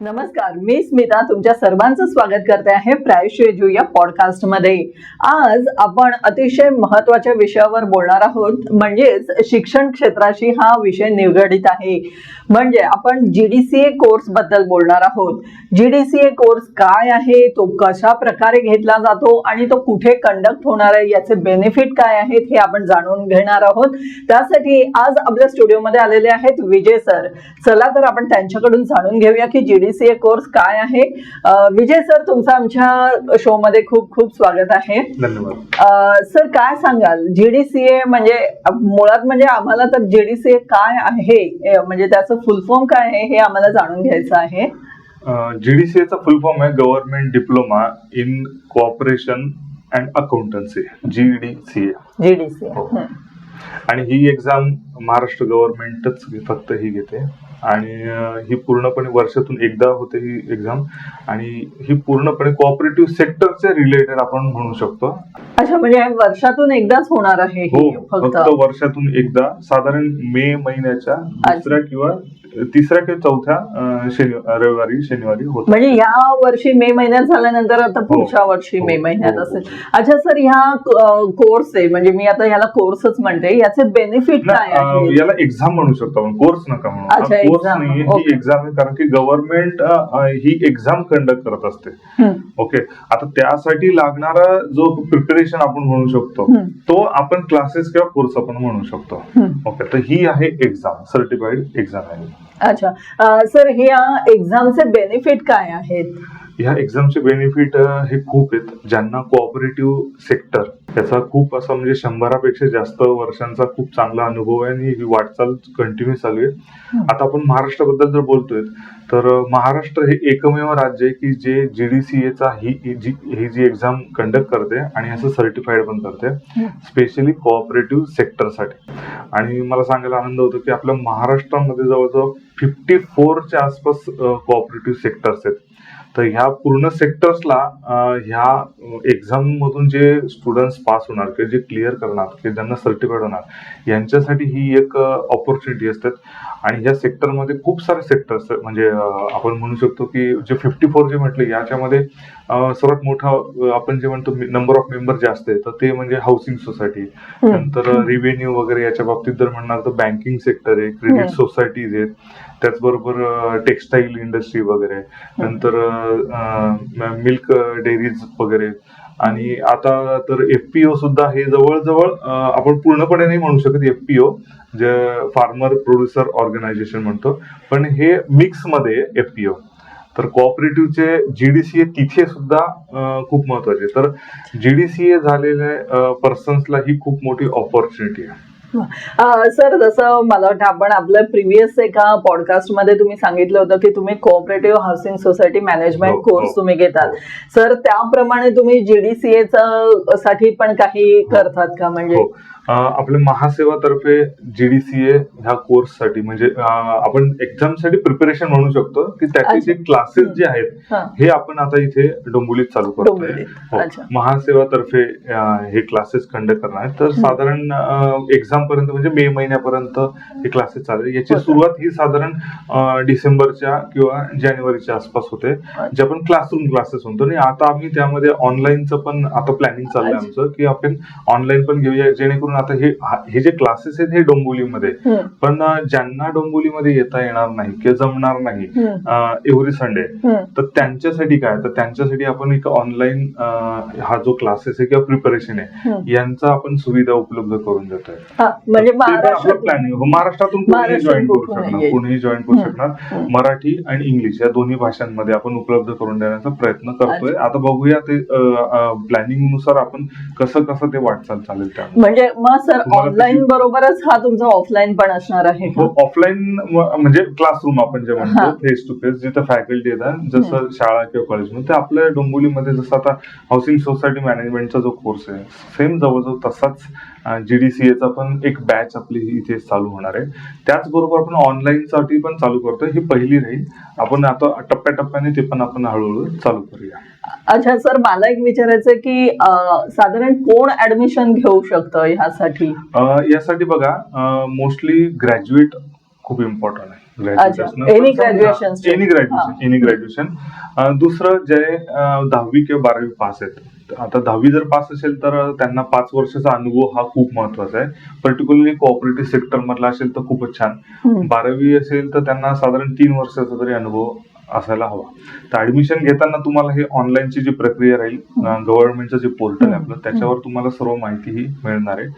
नमस्कार मी स्मिता तुमच्या सर्वांचं स्वागत करते आहे प्रायुष्य या पॉडकास्टमध्ये. आज आपण अतिशय महत्त्वाच्या विषयावर बोलणार आहोत म्हणजेच शिक्षण क्षेत्राशी हा विषय निगडित आहे. म्हणजे आपण जीडीसीए कोर्सबद्दल बोलणार आहोत. जीडीसीए कोर्स काय आहे तो कशा प्रकारे घेतला जातो आणि तो कुठे कंडक्ट होणार आहे याचे बेनिफिट काय आहेत हे आपण जाणून घेणार आहोत. त्यासाठी आज आपल्या स्टुडिओमध्ये आलेले आहेत विजय सर. चला तर आपण त्यांच्याकडून जाणून घेऊया की जीडीसीए कोर्स काय आहे? विजय सर तुमचं आमच्या शो मध्ये खूप खूप स्वागत आहे. धन्यवाद. सर काय सांगाल? जीडीसीए म्हणजे मुळात म्हणजे आम्हाला तर जीडीसीए काय आहे? म्हणजे त्याचं फुल फॉर्म काय आहे हे आम्हाला जाणून घ्यायचं आहे. जीडीसीए चा फुल फॉर्म आहे government diploma in cooperation and accountancy GDCA GDCA. आणि ही एक्झाम महाराष्ट्र गव्हर्नमेंटच फक्त ही घेते. आणि ही पूर्णपणे वर्षातून एकदा होते ही एक्झाम आणि ही पूर्णपणे कोऑपरेटिव्ह सेक्टरचे रिलेटेड आपण म्हणू शकतो. अच्छा म्हणजे वर्षातून एकदाच होणार आहे हो फक्त? फक्त वर्षातून एकदा. साधारण मे महिन्याच्या दुसऱ्या किंवा तिसऱ्या किंवा चौथ्या शनि रविवारी शनिवारी होत. म्हणजे या वर्षी मे महिन्यात झाल्यानंतर आता पुढच्या वर्षी मे हो, महिन्यात हो, असेल. अच्छा सर ह्या कोर्स आहे म्हणजे मी आता ह्याला कोर्सच म्हणते याचे बेनिफिट काय याला एक्झाम म्हणू शकतो आपण कोर्स नका म्हणू. अच्छा, कोर्स Okay. ही एक्झाम आहे कारण की गव्हर्नमेंट ही एक्झाम कंडक्ट करत असते. ओके आता त्यासाठी लागणारा जो प्रिपरेशन आपण म्हणू शकतो. तो आपण क्लासेस किंवा कोर्स आपण म्हणू शकतो. ओके तर ही आहे एक्झाम सर्टिफाईड एक्झाम आहे. अच्छा. सर ह्या एक्झामचे बेनिफिट काय आहेत? ह्या एक्झामचे बेनिफिट हे खूप आहेत. ज्यांना कोऑपरेटिव्ह सेक्टर त्याचा खूप असा म्हणजे शंभरापेक्षा जास्त वर्षांचा खूप चांगला अनुभव आहे आणि ही वाटचाल कंटिन्यू चालू आहे. आता आपण महाराष्ट्राबद्दल जर बोलतोय तर महाराष्ट्र हे एकमेव राज्य आहे की जे जीडीसीएचा ही जी ही जी एक्झाम कंडक्ट करते आणि असं सर्टिफाईड पण करते स्पेशली कोऑपरेटिव्ह सेक्टरसाठी आणि मला सांगायला आनंद होतो की आपल्या महाराष्ट्रामध्ये जवळजवळ फिफ्टी फोरच्या आसपास कोऑपरेटिव्ह सेक्टर्स आहेत. तर ह्या पूर्ण सेक्टर्सला ह्या एक्झाम मधून जे स्टुडंट्स पास होणार किंवा जे क्लिअर करणार किंवा ज्यांना सर्टिफाईड होणार यांच्यासाठी ही एक ऑपॉर्च्युनिटी असतात आणि ह्या सेक्टरमध्ये खूप सारे सेक्टर्स म्हणजे आपण म्हणू शकतो की जे फिफ्टी फोर जे म्हटले याच्यामध्ये सर्वात मोठा आपण जे म्हणतो नंबर ऑफ मेंबर जास्त आहे तर ते म्हणजे हाऊसिंग सोसायटी नंतर रिव्हेन्यू वगैरे याच्या बाबतीत जर म्हणणार तर बँकिंग सेक्टर आहे क्रेडिट. सोसायटीज आहेत. त्याचबरोबर टेक्सटाईल इंडस्ट्री वगैरे. नंतर मिल्क डेअरीज वगैरे. आणि आता तर एफपीओ सुद्धा हे जवळजवळ आपण पूर्णपणे नाही म्हणू शकत एफपीओ जे फार्मर प्रोड्युसर ऑर्गनायझेशन म्हणतो. पण हे मिक्समध्ये एफपीओ तर कोऑपरेटिव्हचे जीडीसीए तिथे सुद्धा खूप महत्त्वाचे. तर जीडीसीए झालेल्या पर्सन्सला ही खूप मोठी ऑपॉर्च्युनिटी आहे. सर जसं मला वाटतं आपण आपलं प्रिव्हियस एका पॉडकास्टमध्ये तुम्ही सांगितलं होतं की तुम्ही कोऑपरेटिव्ह हाऊसिंग सोसायटी मॅनेजमेंट हो, कोर्स हो, तुम्ही घेतात. हो. सर त्याप्रमाणे तुम्ही जीडीसीए साठी पण काही करतात का? म्हणजे आपल्या महासेवातर्फे जीडीसीए ह्या कोर्ससाठी म्हणजे आपण एक्झामसाठी प्रिपरेशन म्हणू शकतो की त्याचे जे. क्लासेस जे आहेत हा. आपण आता इथे डोंबिवलीत चालू करतोय डोंबिवलीत. हो. महासेवातर्फे हे क्लासेस कंडक्ट करणार आहेत तर साधारण एक्झाम पर्यंत म्हणजे मे महिन्यापर्यंत हे क्लासेस चालेल याची. सुरुवात ही साधारण डिसेंबरच्या किंवा जानेवारीच्या आसपास होते जे आपण क्लासरूम क्लासेस म्हणतो आणि आता आम्ही त्यामध्ये ऑनलाईनचं पण आता प्लॅनिंग चाललंय. आमचं की आपण ऑनलाईन पण घेऊया जेणेकरून आता हे हा- हे जे क्लासेस आहेत हे डोंबिवलीमध्ये. पण ज्यांना डोंबिवलीमध्ये येता येणार नाही किंवा जमणार नाही. Every Sunday. तर त्यांच्यासाठी काय तर त्यांच्यासाठी आपण एक ऑनलाईन हा जो क्लासेस आहे किंवा प्रिपरेशन आहे. यांचा आपण सुविधा उपलब्ध करून देतोय हा, म्हणजे प्लॅनिंग महाराष्ट्रातून कोणीही जॉईन करू शकणार. कोणीही जॉईन करू. शकणार. मराठी आणि इंग्लिश या दोन्ही भाषांमध्ये आपण उपलब्ध करून देण्याचा प्रयत्न करतोय. आता बघूया ते प्लॅनिंगनुसार आपण कसं कसं ते वाटचाल चालेल त्या म्हणजे मग सर ऑनलाईन बरोबरच हा तुमचा ऑफलाईन पण असणार आहे का? ऑफलाईन म्हणजे क्लासरूम आपण जे हा. म्हणतो फेस टू फेस जिथं फॅकल्टी येतात जसं शाळा किंवा कॉलेजमध्ये ते आपल्या डोंबिवलीमध्ये जसं आता हाऊसिंग सोसायटी मॅनेजमेंटचा जो कोर्स आहे सेम जवळजवळ तसाच जीडीसीएचा पण एक बॅच आपली इथे चालू होणार आहे. त्याचबरोबर आपण ऑनलाईन साठी पण चालू करतोय ही पहिली राहील. आपण आता टप्प्याटप्प्याने ते पण आपण हळूहळू चालू करूया. अच्छा सर मला एक विचारायचं की साधारण कोण ऍडमिशन घेऊ शकतं ह्यासाठी? यासाठी बघा मोस्टली ग्रॅज्युएट खूप इम्पॉर्टंट आहे. graduation still? Any graduation any graduation दुसरं जे दहावी किंवा बारावी पास आहेत. आता दहावी जर पास असेल तर त्यांना पाच वर्षाचा अनुभव हा खूप महत्त्वाचा आहे. पर्टिक्युलरली कोऑपरेटिव्ह सेक्टर मधला असेल तर खूपच छान. बारावी असेल तर त्यांना साधारण तीन वर्षाचा तरी अनुभव असायला हवा. तर ऍडमिशन घेताना तुम्हाला हे ऑनलाईनची जी प्रक्रिया राहील गव्हर्नमेंटचं जे पोर्टल आहे आपलं त्याच्यावर तुम्हाला सर्व माहिती ही मिळणार आहे.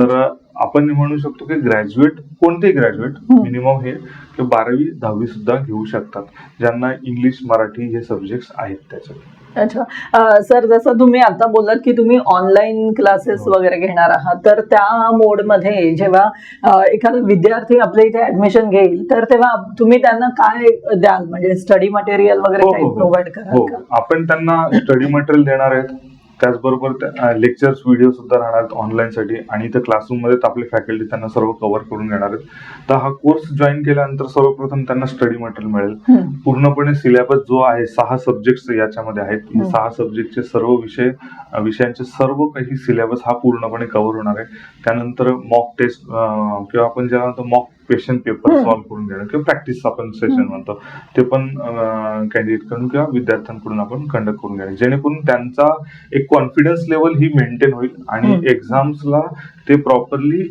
तर आपण म्हणू शकतो की ग्रॅज्युएट कोणतेही ग्रॅज्युएट. मिनिमम हे की बारावी दहावी सुद्धा घेऊ शकतात. ज्यांना इंग्लिश मराठी हे सब्जेक्ट आहेत त्याच्यात. अच्छा. सर जसं तुम्ही आता बोललात की तुम्ही ऑनलाईन क्लासेस हो. वगैरे घेणार आहात तर त्या मोडमध्ये जेव्हा एखादा विद्यार्थी आपल्या इथे ऍडमिशन घेईल तर तेव्हा तुम्ही त्यांना काय द्याल? म्हणजे स्टडी मटेरियल वगैरे हो, काही हो, हो. प्रोव्हाइड कराल का? आपण त्यांना स्टडी मटेरियल देणार आहेत. त्याचबरोबर लेक्चर्स व्हिडिओ सुद्धा राहणार आहेत ऑनलाईन साठी आणि इथं क्लासरूममध्ये आपले फॅकल्टी त्यांना सर्व कव्हर करून घेणार आहेत तर हा कोर्स जॉईन केल्यानंतर सर्वप्रथम त्यांना स्टडी मटेरियल मिळेल. पूर्णपणे सिलेबस जो आहे सहा सब्जेक्ट याच्यामध्ये आहेत. सहा सब्जेक्टचे सर्व विषय विषयांचे सर्व काही सिलेबस हा पूर्णपणे कव्हर होणार आहे त्यानंतर मॉक टेस्ट किंवा आपण ज्याला म्हणतो मॉक क्वेश्चन पेपर. सॉल्व्ह करून घेणं किंवा प्रॅक्टिस आपण सेशन. म्हणतो ते पण कॅन्डिडेटकडून किंवा विद्यार्थ्यांकडून आपण कंडक्ट करून घेणे जेणेकरून त्यांचा एक कॉन्फिडन्स लेवल ही मेंटेन होईल आणि. एक्झाम्सला ते प्रॉपरली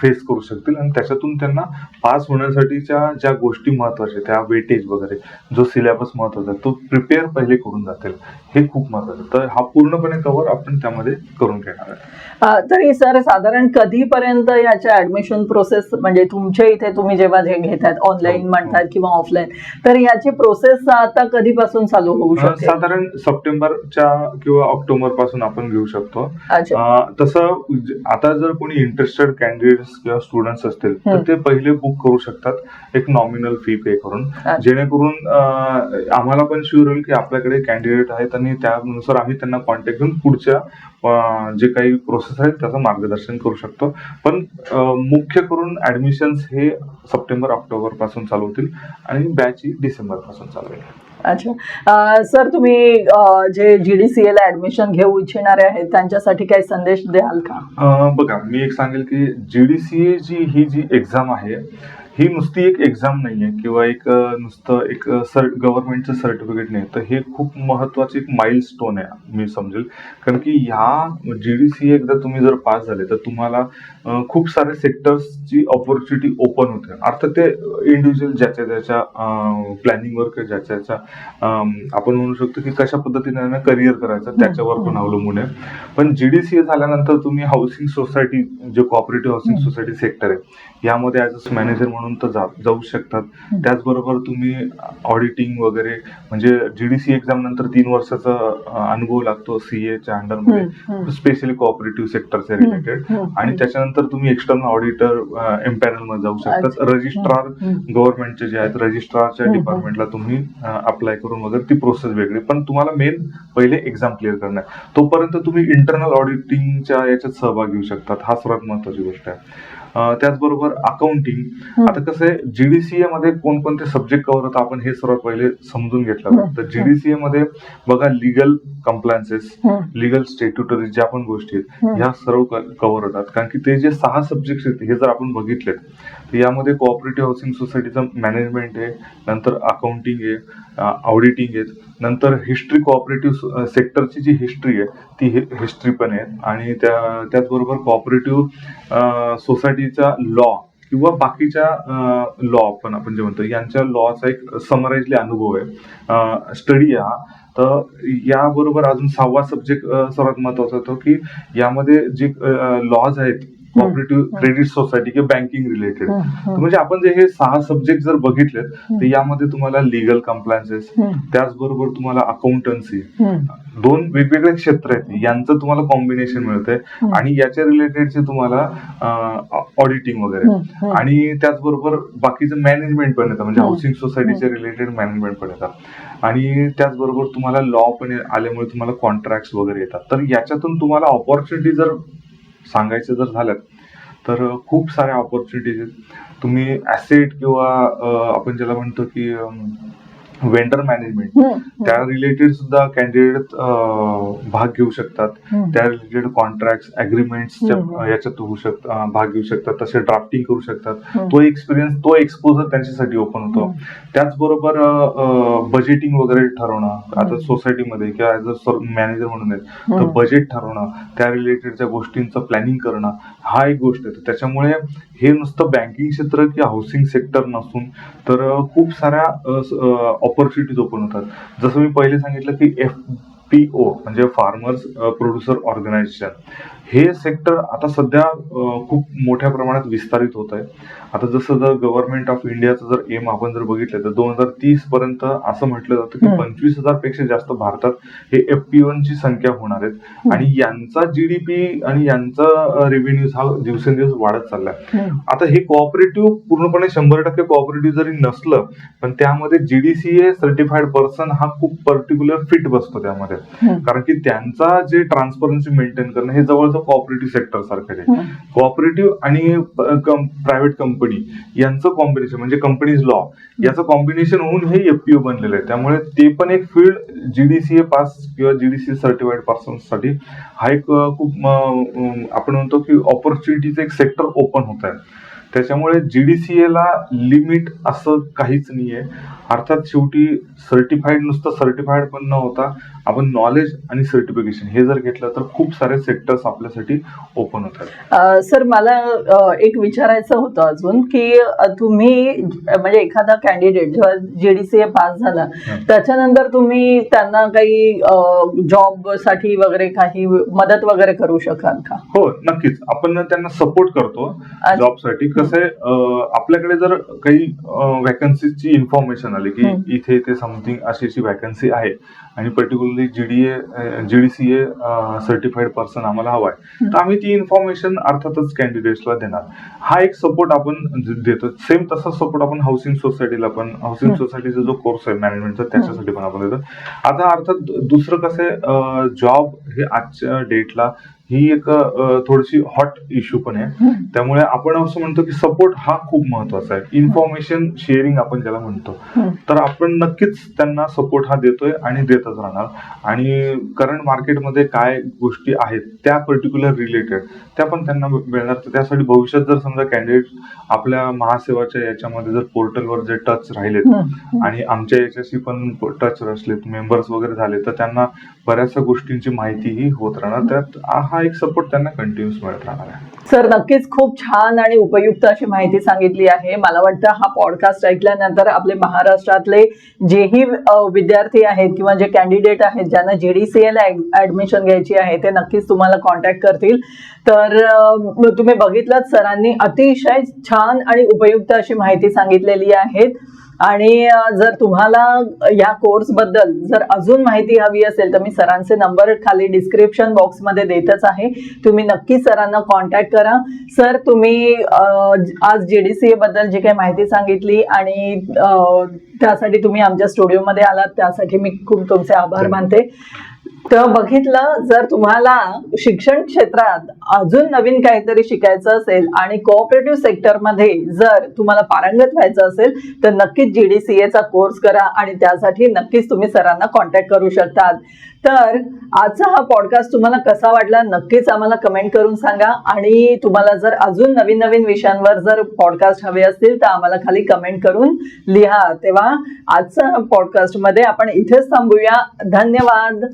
फेस करू शकतील आणि त्याच्यातून त्यांना पास होण्यासाठीच्या ज्या गोष्टी महत्त्वाच्या त्या वेटेज वगैरे जो सिलेबस महत्त्वाचा तो प्रिपेअर पहिले करून जातील हे खूप महत्वाचं. तर हा पूर्णपणे कव्हर आपण त्यामध्ये करून घेणार आहे तरी सर साधारण कधीपर्यंत याच्या ऍडमिशन प्रोसेस म्हणजे तुमच्या इथे तुम्ही जेव्हा जे घेतात ऑनलाईन हो, म्हणतात किंवा ऑफलाईन तर याची प्रोसेस आता कधीपासून चालू होऊ शकते? साधारण सप्टेंबरच्या किंवा ऑक्टोबरपासून आपण घेऊ शकतो. तसं आता जर कोणी इंटरेस्टेड कॅन्डिडेट्स किंवा स्टुडंट्स असतील तर. ते पहिले बुक करू शकतात एक नॉमिनल फी पे करून. जेणेकरून आम्हाला पण शुअर होईल की आपल्याकडे कॅन्डिडेट आहेत आणि त्यानुसार आम्ही त्यांना कॉन्टॅक्ट घेऊन पुढच्या जे काही प्रोसेस आहे त्याचं मार्गदर्शन करू शकतो. पण मुख्य करून ऍडमिशन हे सप्टेंबर ऑक्टोबरपासून चालू होतील आणि बॅच ही डिसेंबरपासून चालू होईल. अच्छा. सर तुम्ही अं, जे जीडीसीए ला ऍडमिशन घेऊ इच्छिणारे आहेत त्यांच्यासाठी काही संदेश द्याल का? बघा मी एक सांगेल की जीडीसीए जी ही जी एक्झाम आहे ही नुसती एक एक्झाम नाहीये किंवा एक नुसतं एक सर गव्हर्नमेंटचं सर्टिफिकेट नाही तर हे खूप महत्वाचं एक माइल स्टोन आहे मी समजेल. कारण की ह्या जीडीसीए एकदा तुम्ही जर पास झाले तर तुम्हाला खूप सारे सेक्टर्सची ऑपॉर्च्युनिटी ओपन होते. अर्थात ते इंडिव्हिज्युअल ज्याच्या ज्याच्या प्लॅनिंगवर किंवा ज्याच्या ज्याच्या आपण म्हणू शकतो की कशा पद्धतीने करिअर करायचं त्याच्यावर पण अवलंबून आहे. पण जीडीसीए झाल्यानंतर तुम्ही हाऊसिंग सोसायटी जे कॉपरेटिव्ह हाऊसिंग. सोसायटी सेक्टर आहे यामध्ये ऍज अ मॅनेजर म्हणून तर जा- जाऊ शकतात त्याचबरोबर तुम्ही ऑडिटिंग वगैरे म्हणजे जीडीसी एक्झाम नंतर तीन वर्षाचा अनुभव लागतो सीएच्या अंडरमध्ये. स्पेशली कोऑपरेटिव्ह सेक्टरचे हम्म, रिलेटेड आणि. त्याच्यानंतर तुम्ही एक्सटर्नल ऑडिटर एम्पॅनलमध्ये जाऊ शकतात अच्छा. रजिस्ट्रार. गव्हर्नमेंटचे जे आहेत रजिस्ट्रारच्या डिपार्टमेंटला तुम्ही अप्लाय करून वगैरे ती प्रोसेस वेगळी पण तुम्हाला मेन पहिले एक्झाम क्लिअर करणं आहे. तोपर्यंत तुम्ही इंटरनल ऑडिटिंगच्या याच्यात सहभाग घेऊ शकतात हा सर्वात महत्वाची गोष्ट आहे त्याचबरोबर अकाउंटिंग. आता कसं आहे जीडीसीए मध्ये कोणकोणते सब्जेक्ट कव्हर होतात आपण हे सर्वात पहिले समजून घेतलं तर जीडीसीए मध्ये बघा लिगल कम्प्लायन्सेस. लिगल स्टेट्युटरी ज्या पण गोष्टी आहेत. ह्या सर्व कव्हर होतात कारण की ते जे सहा सब्जेक्ट आहेत हे जर आपण बघितले तर यामध्ये कोऑपरेटिव्ह हाऊसिंग सोसायटीचं मॅनेजमेंट आहे नंतर अकाउंटिंग आहे ऑडिटिंग आहे नंतर हिस्ट्री कॉपरेटिव्ह सेक्टरची जी हिस्ट्री आहे ती हिस्ट्री पण आहे. आणि त्या त्याचबरोबर कॉपरेटिव्ह सोसायटीचा लॉ किंवा बाकीच्या लॉ पण आपण जे म्हणतो यांच्या लॉचा एक समराइजली अनुभव आहे. स्टडी हा. तर याबरोबर अजून सहावा सब्जेक्ट सर्वात महत्त्वाचा होतो की यामध्ये जे लॉज आहेत कोऑपरेटिव्ह क्रेडिट सोसायटी किंवा बँकिंग रिलेटेड. म्हणजे आपण जे हे सहा सब्जेक्ट जर बघितलेत तर यामध्ये तुम्हाला लिगल कम्प्लायन्सेस. त्याचबरोबर तुम्हाला अकाउंटन्सी. दोन वेगवेगळे क्षेत्र आहेत यांचं तुम्हाला कॉम्बिनेशन मिळतंय. आणि याच्या रिलेटेडचे तुम्हाला ऑडिटिंग वगैरे. आणि त्याचबरोबर बाकीचं मॅनेजमेंट पण येतं म्हणजे. हाऊसिंग सोसायटीचे रिलेटेड मॅनेजमेंट पण येतात आणि त्याचबरोबर तुम्हाला लॉ पण आल्यामुळे तुम्हाला कॉन्ट्रॅक्ट वगैरे येतात तर याच्यातून तुम्हाला ऑपॉर्च्युनिटी जर सांगायचं जर झालं तर खूप साऱ्या ऑपॉर्च्युनिटीज आहेत. तुम्ही ॲसेट किंवा आपण ज्याला म्हणतो की वेंडर मॅनेजमेंट त्या रिलेटेड सुद्धा कॅन्डिडेट भाग घेऊ शकतात. त्या रिलेटेड कॉन्ट्रॅक्ट अग्रीमेंट्स हम्म. याच्यात होऊ शकत अं, भाग घेऊ शकतात तसे ड्राफ्टिंग करू शकतात. तो एक्सपिरियन्स तो एक्सपोजर त्यांच्यासाठी ओपन होतो. त्याचबरोबर बजेटिंग वगैरे ठरवणं आता. सोसायटीमध्ये किंवा ऍज अ मॅनेजर म्हणून तर. बजेट ठरवणं त्या रिलेटेडच्या गोष्टींचं प्लॅनिंग करणं हा एक गोष्ट आहे त्याच्यामुळे हे नुसतं बँकिंग क्षेत्र किंवा हाऊसिंग सेक्टर नसून तर खूप साऱ्या ऑपॉर्च्युनिटीज ओपन होतात. जसं मी पहिले सांगितलं की एफ पी ओ म्हणजे फार्मर्स प्रोड्युसर ऑर्गनायझेशन हे सेक्टर आता सध्या खूप मोठ्या प्रमाणात विस्तारित होत आहे. आता जसं जर गव्हर्नमेंट ऑफ इंडियाचं जर एम आपण जर बघितलं तर दोन हजार तीस पर्यंत असं म्हटलं जातं की. पंचवीस हजारपेक्षा जास्त भारतात हे एफ पी ची संख्या होणार आहेत. आणि यांचा जीडीपी आणि यांचा रेव्हेन्यू हा दिवसेंदिवस वाढत चाललाय. आता हे कोऑपरेटिव्ह पूर्णपणे शंभर टक्के कोऑपरेटिव्ह जरी नसलं पण त्यामध्ये जीडीसीए सर्टिफाईड पर्सन हा खूप पर्टिक्युलर फिट बसतो त्यामध्ये. हम्म. कारण की त्यांचा जे ट्रान्सपरन्सी मेंटेन करणं हे जवळजवळ कोऑपरेटिव्ह सेक्टर सारखं आहे हम्म. कोऑपरेटिव्ह आणि प्रायव्हेट कंपनी यांचं कॉम्बिनेशन म्हणजे कंपनीज लॉ याचं कॉम्बिनेशन होऊन हे एफपीओ बनलेलं आहे त्यामुळे ते पण एक फील्ड जीडीसीए पास किंवा जीडीसीए सर्टिफाईड पर्सनसाठी हा एक खूप आपण म्हणतो की ऑपॉर्च्युनिटीचं एक सेक्टर ओपन होत आहे त्याच्यामुळे जीडीसीए ला लिमिट असं काहीच नाहीये. अर्थात शेवटी सर्टिफाईड नुसतं सर्टिफाईड पण न होता आपण नॉलेज आणि सर्टिफिकेशन हे जर घेतलं तर खूप सारे सेक्टर्स आपल्यासाठी ओपन होतात. सर मला एक विचारायचं होतं अजून की तुम्ही म्हणजे एखादा कॅन्डिडेट जेव्हा जेडीसीए पास झाला. त्याच्यानंतर तुम्ही त्यांना काही जॉबसाठी वगैरे काही मदत वगैरे करू शकाल का? हो नक्कीच. आपण त्यांना सपोर्ट करतो. जॉबसाठी कसं आहे आपल्याकडे जर काही वॅकन्सीची इन्फॉर्मेशन आली की. इथे इथे समथिंग अशी अशी वॅकन्सी आहे आणि particularly GDA GDCA certified person आम्हाला हवाय. तर आम्ही ती इन्फॉर्मेशन अर्थातच कॅन्डिडेट्सला देणार. हा एक सपोर्ट आपण देतो. सेम तसा सपोर्ट आपण हाऊसिंग सोसायटीला पण हाऊसिंग. सोसायटीचा जो कोर्स आहे मॅनेजमेंटचा त्याच्यासाठी पण आपण देतो. आता अर्थात दुसरं कसं आहे जॉब हे आजच्या डेटला ही एक थोडीशी हॉट इश्यू पण आहे. त्यामुळे आपण असं म्हणतो की सपोर्ट हा खूप महत्त्वाचा आहे. इन्फॉर्मेशन शेअरिंग आपण ज्याला म्हणतो. तर आपण नक्कीच त्यांना सपोर्ट हा देतोय आणि देतच राहणार. आणि करंट मार्केटमध्ये काय गोष्टी आहेत त्या पर्टिक्युलर रिलेटेड त्या पण त्यांना मिळणार. तर त्यासाठी भविष्यात जर समजा कॅन्डिडेट आपल्या महासेवाच्या याच्यामध्ये जर पोर्टलवर जे टच राहिलेत. आणि आमच्या याच्याशी पण टच असलेत मेंबर्स वगैरे झाले तर त्यांना बऱ्याचशा गोष्टींची माहितीही होत राहणार. त्यात हा एक सपोर्ट त्यांना कंटिन्युअस मिळत राहणार आहे. सर नक्कीच खूप छान आणि उपयुक्त अशी माहिती सांगितली आहे. मला वाटतं हा पॉडकास्ट ऐकल्यानंतर आपले महाराष्ट्रातले जेही विद्यार्थी आहेत किंवा जे कॅन्डिडेट आहेत ज्यांना जेडीसीएला ऍडमिशन घ्यायची आहे ते नक्कीच तुम्हाला कॉन्टॅक्ट करतील. तर तुम्ही बघितलं सरांनी अतिशय छान आणि उपयुक्त अशी माहिती सांगितलेली आहे. आणि जर तुम्हाला या कोर्सबद्दल जर अजून माहिती हवी असेल तर मी सरांचे नंबर खाली डिस्क्रिप्शन बॉक्समध्ये देतच आहे. तुम्ही नक्की सरांना कॉन्टॅक्ट करा. सर तुम्ही अ, आज जेडीसीए बद्दल जी काही माहिती सांगितली आणि त्यासाठी तुम्ही आमच्या स्टुडिओमध्ये आलात. त्यासाठी मी खूप तुमचे आभार मानते. तर बघितलं जर तुम्हाला शिक्षण क्षेत्रात अजून नवीन काहीतरी शिकायचं असेल आणि कोऑपरेटिव्ह सेक्टरमध्ये जर तुम्हाला पारंगत व्हायचं असेल तर नक्कीच जीडीसीएचा कोर्स करा आणि त्यासाठी नक्कीच तुम्ही सरांना कॉन्टॅक्ट करू शकतात. तर आजचा हा पॉडकास्ट तुम्हाला कसा वाटला नक्कीच आम्हाला कमेंट करून सांगा. आणि तुम्हाला जर अजून नवीन नवीन विषयांवर जर पॉडकास्ट हवे असतील तर आम्हाला खाली कमेंट करून लिहा. तेव्हा आजचा पॉडकास्टमध्ये आपण इथेच थांबूया. धन्यवाद!